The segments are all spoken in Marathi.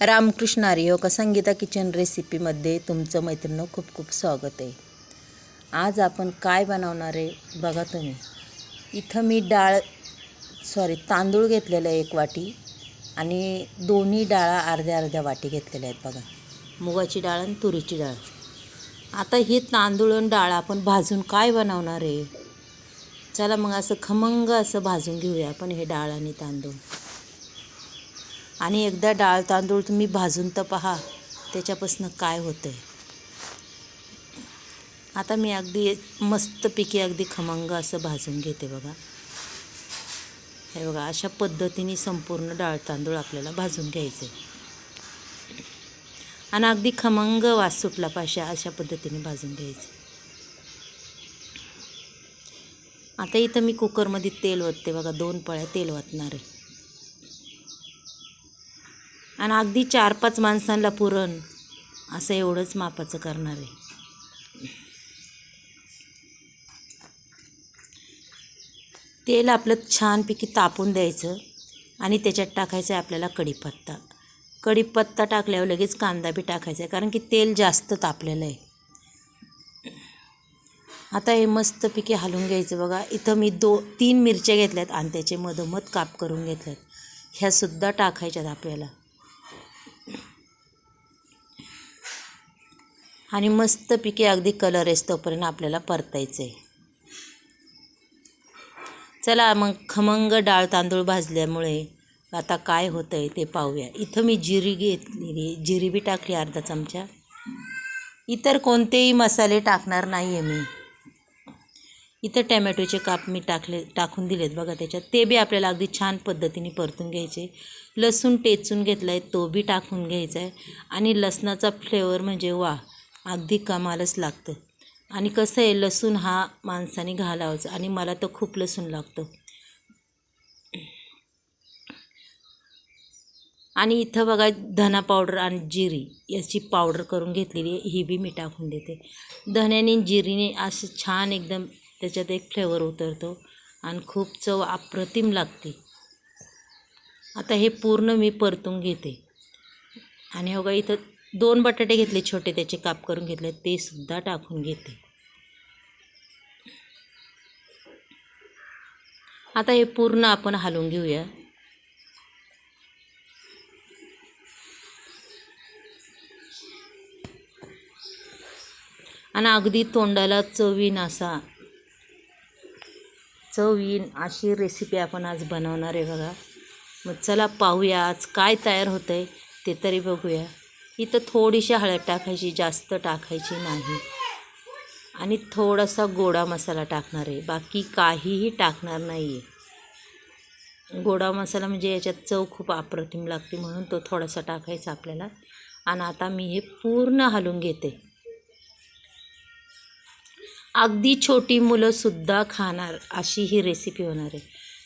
रामकृष्ण आर्योग संगीता किचन रेसिपीमध्ये तुमचं मैत्रिणं खूप खूप स्वागत आहे. आज आपण काय बनवणार आहे बघा तुम्ही. इथं मी डाळ सॉरी तांदूळ घेतलेलं आहे एक वाटी आणि दोन्ही डाळा अर्ध्या अर्ध्या वाटी घेतलेल्या आहेत बघा. मुगाची डाळ आणि तुरीची डाळ. आता हे तांदूळ आणि डाळ आपण भाजून काय बनवणार आहे? चला मग असं खमंग असं भाजून घेऊया आपण हे डाळ आणि तांदूळ. आणि एकदा डाळ तांदूळ तुम्ही भाजून तर पहा त्याच्यापासून काय होतं आहे आता मी अगदी मस्तपैकी अगदी खमंग असं भाजून घेते बघा. हे बघा अशा पद्धतीने संपूर्ण डाळ तांदूळ आपल्याला भाजून घ्यायचे. आणि अगदी खमंग वास सुटला पाहिजे अशा पद्धतीने भाजून घ्यायचे. आता इथं मी कुकरमध्ये तेल ओतते बघा दोन पळ्या तेल ओतणार आहे आणि अगदी चार पाच माणसांना पुरण असं एवढंच मापाचं करणार आहे. तेल आपलं छानपैकी तापून द्यायचं आणि त्याच्यात टाकायचं आहे आपल्याला कढीपत्ता. कढीपत्ता टाकल्यावर लगेच कांदा बी टाकायचा आहे कारण की तेल जास्त तापलेलं आहे. आता हे मस्तपैकी हलवून घ्यायचं बघा. इथं मी दो तीन मिरच्या घेतल्यात आणि त्याचे मधोमध काप करून घेतल्यात. ह्यासुद्धा टाकायच्यात आपल्याला. आणि मस्तपैकी अगदी कलर येतोपर्यंत आपल्याला परतायचं आहे चला मग खमंग डाळ तांदूळ भाजल्यामुळे आता काय होतं आहे ते पाहूया. इथं मी जिरी घेतलेली जिरी बी टाकली अर्धा चमचा. इतर कोणतेही मसाले टाकणार नाही आहे मी. इथं टॅमॅटोचे काप मी टाकले टाकून दिलेत बघा त्याच्यात. ते बी आपल्याला अगदी छान पद्धतीने परतून घ्यायचे. लसूण टेचून घेतला आहे तो बी टाकून घ्यायचा आहे आणि लसणाचा फ्लेवर म्हणजे वा अगदी कमालच लागतं. आणि कसं आहे लसूण हा माणसाने घालावाच आणि मला तर खूप लसूण लागतं. आणि इथं बघा धना पावडर आणि जिरी याची पावडर करून घेतलेली आहे ही बी मी टाकून देते. धन्याने जिरीने असं छान एकदम त्याच्यात एक फ्लेवर उतरतो आणि खूप चव अप्रतिम लागते. आता हे पूर्ण मी परतून घेते. आणि हो इथं दोन बटाटे घेतले छोटे त्याचे काप करून घेतले ते सुद्धा टाकून घेते. आता हे पूर्ण आपण हलवून घेऊया. आणि अगदी तोंडाला चवीन असा चवीन अशी रेसिपी आपण आज बनवणार आहे बघा. मग चला पाहूया आज काय तयार होतं आहे ते तरी बघूया. इथं थोडीशी हळद टाकायची जास्त टाकायची नाही. आणि थोडासा गोडा मसाला टाकणार आहे. बाकी काहीही टाकणार नाही आहे गोडा मसाला म्हणजे याच्यात चव खूप अप्रतिम लागते म्हणून तो थोडासा टाकायचा आपल्याला. आणि आता मी हे पूर्ण हलून घेते. अगदी छोटी मुलंसुद्धा खाणार अशी ही रेसिपी होणार आहे.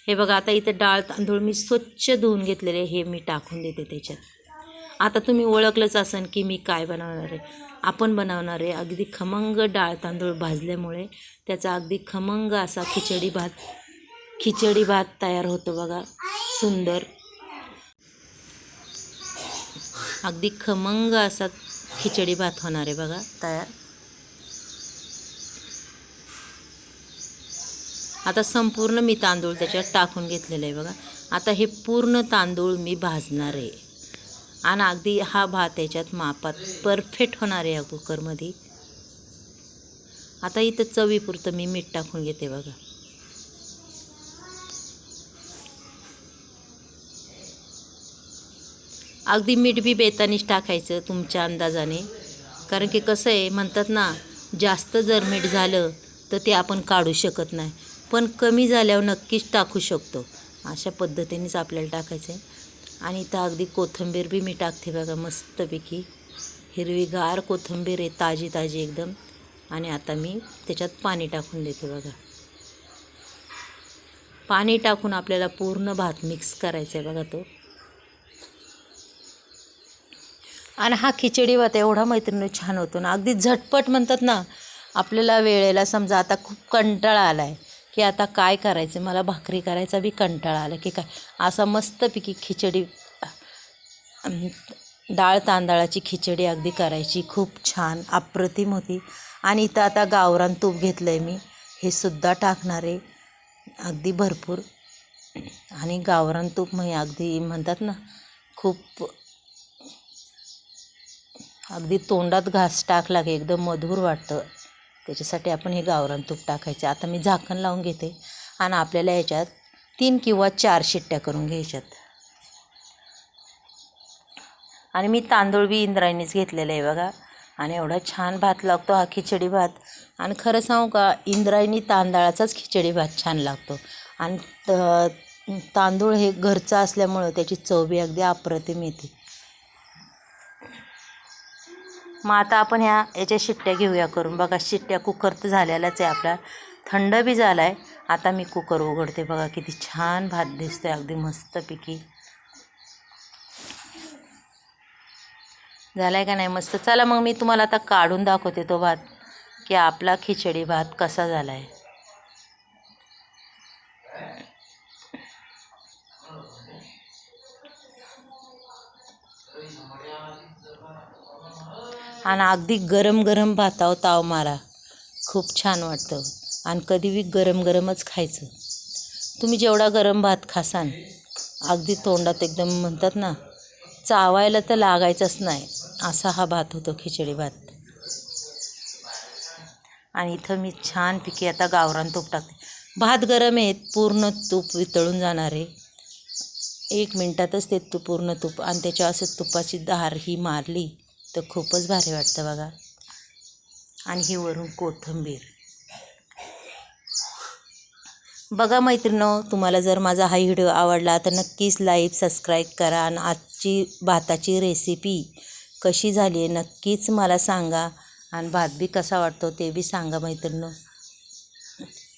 हे बघा आता इथं डाळ तांदूळ मी स्वच्छ धुवून घेतलेले हे मी टाकून देते त्याच्यात. आता तुम्ही ओळखलंच असन की मी काय बनवणार आहे. आपण बनवणार आहे अगदी खमंग डाळ तांदूळ भाजल्यामुळे त्याचा अगदी खमंग असा खिचडी भात खिचडी भात तयार होतो बघा. सुंदर. अगदी खमंग असा खिचडी भात होणार आहे बघा तयार. आता संपूर्ण मी तांदूळ त्याच्यात टाकून घेतलेलं आहे बघा. आता हे पूर्ण तांदूळ मी भाजणार आहे. आणि अगदी हा भात याच्यात मापात परफेक्ट होणार आहे या कुकरमध्ये आता इथं चवीपुरतं मी मीठ टाकून घेते बघा. अगदी मीठ बी बेतानीच टाकायचं तुमच्या अंदाजाने. कारण की कसं आहे म्हणतात ना जास्त जर मीठ झालं तर ते आपण काढू शकत नाही. पण कमी झाल्यावर नक्कीच टाकू शकतो. अशा पद्धतीनेच आपल्याला टाकायचं आहे. आणि इथं अगदी कोथिंबीर बी मी टाकते बघा मस्तपैकी. हिरवीगार कोथिंबीर आहे ताजी ताजी एकदम. आणि आता मी त्याच्यात पाणी टाकून देते बघा. पाणी टाकून आपल्याला पूर्ण भात मिक्स करायचा आहे बघा तो. आणि हा खिचडी भात एवढा मैत्रिणी छान होतो ना. अगदी झटपट म्हणतात ना आपल्याला वेळेला समजा आता खूप कंटाळा आला आहे की आता काय करायचं? मला भाकरी करायचा बी कंटाळा आला की काय? असा मस्तपैकी खिचडी डाळ तांदळाची खिचडी अगदी करायची. खूप छान अप्रतिम होती. आणि इथं आता गावरान तूप घेतलं आहे मी. हे सुद्धा टाकणार. आहे अगदी भरपूर. आणि गावरान तूप म्हणजे अगदी म्हणतात ना खूप अगदी तोंडात घास टाकला की एकदम मधुर वाटतं. त्याच्यासाठी आपण हे गावरान तूप टाकायचं. आता मी झाकण लावून घेते आणि आपल्याला याच्यात तीन किंवा चार शिट्ट्या करून घ्यायच्यात. आणि मी तांदूळ बी इंद्रायणीच घेतलेला आहे बघा. आणि एवढा छान भात लागतो हा खिचडी भात. आणि खरं सांगू का इंद्रायणी तांदळाचाच खिचडी भात छान लागतो. आणि तांदूळ हे घरचं असल्यामुळं त्याची चव बी अगदी अप्रतिम येते. मग आता आपण ह्या याच्या शिट्ट्या घेऊया करून. बघा शिट्ट्या कुकर तर झालेलाच आहे आपला. थंड बी झाला आहे आता मी कुकर उघडते. बघा किती छान भात दिसतोय. अगदी मस्तपैकी. झाला आहे का नाही मस्त? चला मग मी तुम्हाला आता काढून दाखवते तो भात की आपला खिचडी भात कसा झाला आहे आणि अगदी गरम गरम भातावर ताव मारा. खूप छान वाटतं. आणि कधी बी गरम गरमच खायचं. तुम्ही जेवढा गरम भात खासान अगदी तोंडात एकदम म्हणतात ना चावायला तर लागायचंच नाही असा हा भात होतो खिचडी भात. आणि इथं मी छान पिकी आता गावरान तूप टाकते. भात गरम आहेत पूर्ण तूप वितळून जाणार आहे. एक मिनटातच ते तू पूर्ण तूप आणि त्याच्या असं तुपाची धार ही मारली. तर खूपच भारी वाटतं बघा. आणि ही वरून कोथिंबीर. बघा मैत्रिणो तुम्हाला जर माझा हा व्हिडिओ आवडला तर नक्कीच लाईक सबस्क्राईब करा आणि आजची भाताची रेसिपी कशी झाली आहे नक्कीच मला सांगा. आणि भात बी कसा वाटतो ते बी सांगा मैत्रिणो.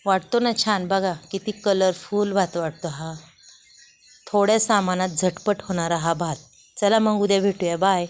वाटतो ना छान बघा किती कलरफुल भात वाटतो हा. थोड्या सामानात झटपट होणारा हा भात. चला मग उद्या भेटूया. बाय